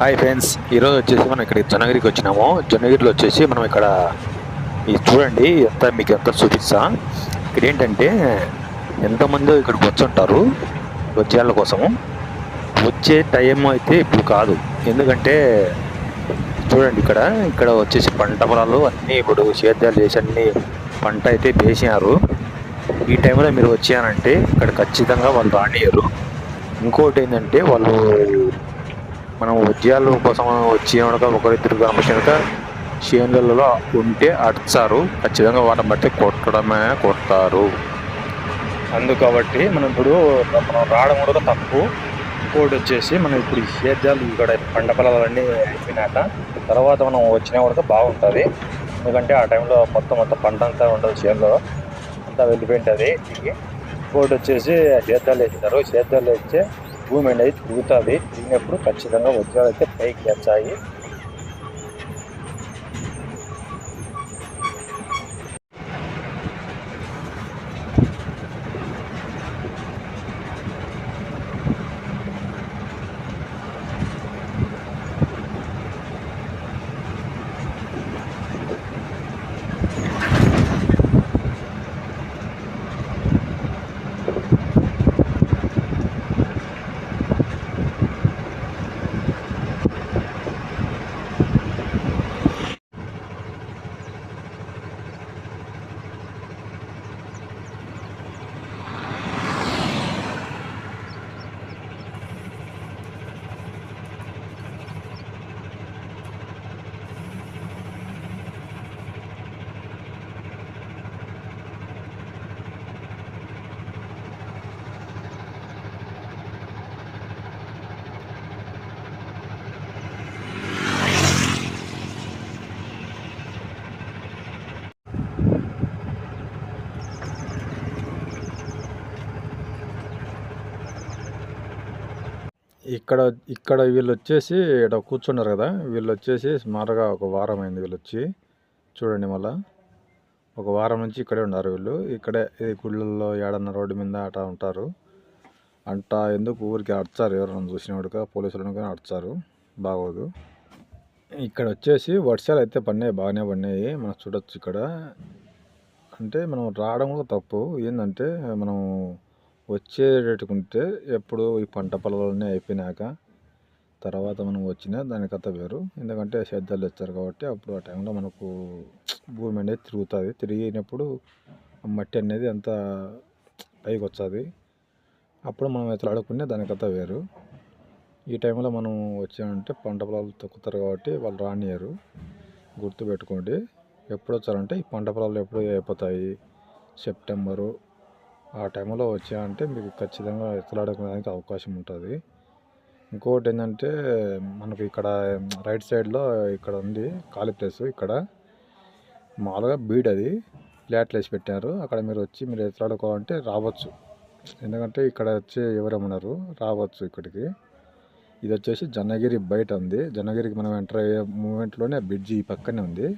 Hi friends ఈరోజు వచ్చేసి మనం ఇక్కడ జనగిరికి వచ్చినాము. జనగిరిలో వచ్చేసి మనం ఇక్కడ ఇది చూడండి ఎంత మీకు ఎంత చూపిస్తా. ఇక్కడ ఏంటంటే ఎంతమంది ఇక్కడికి వచ్చుంటారు వచ్చేళ్ళ కోసము. వచ్చే టైం అయితే ఇప్పుడు కాదు. ఎందుకంటే చూడండి ఇక్కడ ఇక్కడ వచ్చేసి పంట పొలాలు అన్నీ ఇప్పుడు సేద్యాలు చేసి అన్ని పంట అయితే వేసినారు. ఈ టైంలో మీరు వచ్చానంటే ఇక్కడ ఖచ్చితంగా వాళ్ళు రానియరు ఇంకోటి ఏంటంటే వాళ్ళు మనం ఉద్యాల కోసం వచ్చినాక ఒకరిద్దరు కనుక చేనులలో ఉంటే అడ్చారు. ఖచ్చితంగా వాటిని బట్టి కొట్టడమే కొడతారు. అందుకబట్టి మనం ఇప్పుడు మనం రావడం కూడా తప్పు. ఇంకోటి వచ్చేసి మనం ఇప్పుడు ఈ సేద్యాలు ఇక్కడ పంట పొలాలన్నీ అయిపోయినాక తర్వాత మనం వచ్చిన కూడా బాగుంటుంది. ఎందుకంటే ఆ టైంలో మొత్తం మొత్తం పంట అంతా ఉండదు చేనులో. అంతా వెళ్ళిపోయింటుంది. ఇంకోటి వచ్చేసి సేద్యాలు వేసినారు. సేద్యాలు వేస్తే భూమి అనేది తిరుగుతుంది. తిరిగినప్పుడు ఖచ్చితంగా వజ్రాలు అయితే పైకి వచ్చాయి ఇక్కడ ఇక్కడ వీళ్ళు వచ్చేసి ఇక్కడ కూర్చున్నారు కదా వీళ్ళు వచ్చేసి సుమారుగా ఒక వారం అయింది వీళ్ళు వచ్చి చూడండి మళ్ళా. ఒక వారం నుంచి ఇక్కడే ఉన్నారు వీళ్ళు. ఇక్కడే ఇది గుళ్ళల్లో ఏడన్న రోడ్డు మీద అట్లా ఉంటారు. అంట ఎందుకు ఊరికి అడ్చారు? ఎవరైనా చూసినవాడుగా పోలీసులను కానీ అడ్చారు. బాగోదు. ఇక్కడ వచ్చేసి వర్షాలు అయితే పడినాయి బాగానే పడినాయి. మనం చూడొచ్చు ఇక్కడ. అంటే మనం రావడం కూడా తప్పు. ఏంటంటే మనం వచ్చేటట్టుకుంటే ఎప్పుడు ఈ పంట పొలాలన్నీ అయిపోయినాక తర్వాత మనం వచ్చినా దాని కథ వేరు. ఎందుకంటే సేద్యాలు వచ్చారు కాబట్టి అప్పుడు ఆ టైంలో మనకు భూమి అనేది తిరుగుతుంది. తిరిగినప్పుడు మట్టి అనేది అంత పైకి వస్తుంది. అప్పుడు మనం ఎత్తలాడుకునే దాని కథ వేరు. ఈ టైంలో మనం వచ్చామంటే పంట పొలాలు తొక్కుతారు కాబట్టి వాళ్ళు రానియరు గుర్తుపెట్టుకోండి. ఎప్పుడు వచ్చారంటే ఈ పంట పొలాలు ఎప్పుడు అయిపోతాయి. సెప్టెంబరు ఆ టైంలో వచ్చాయంటే మీకు ఖచ్చితంగా ఎత్తలాడుకోవడానికి అవకాశం ఉంటుంది. ఇంకొకటి ఏంటంటే మనకు ఇక్కడ రైట్ సైడ్లో ఇక్కడ ఉంది ఖాళీ ప్లేస్ ఇక్కడ. మామూలుగా బీడ్ అది ఫ్లాట్లు వేసి పెట్టారు. అక్కడ మీరు వచ్చి మీరు ఎత్తలాడుకోవాలంటే రావచ్చు. ఎందుకంటే ఇక్కడ వచ్చి ఎవరేమన్నారు రావచ్చు ఇక్కడికి. ఇది వచ్చేసి జనగిరి బయట ఉంది. జనగిరికి మనం ఎంటర్ అయ్యే మూమెంట్లోనే బ్రిడ్జి ఈ పక్కనే ఉంది.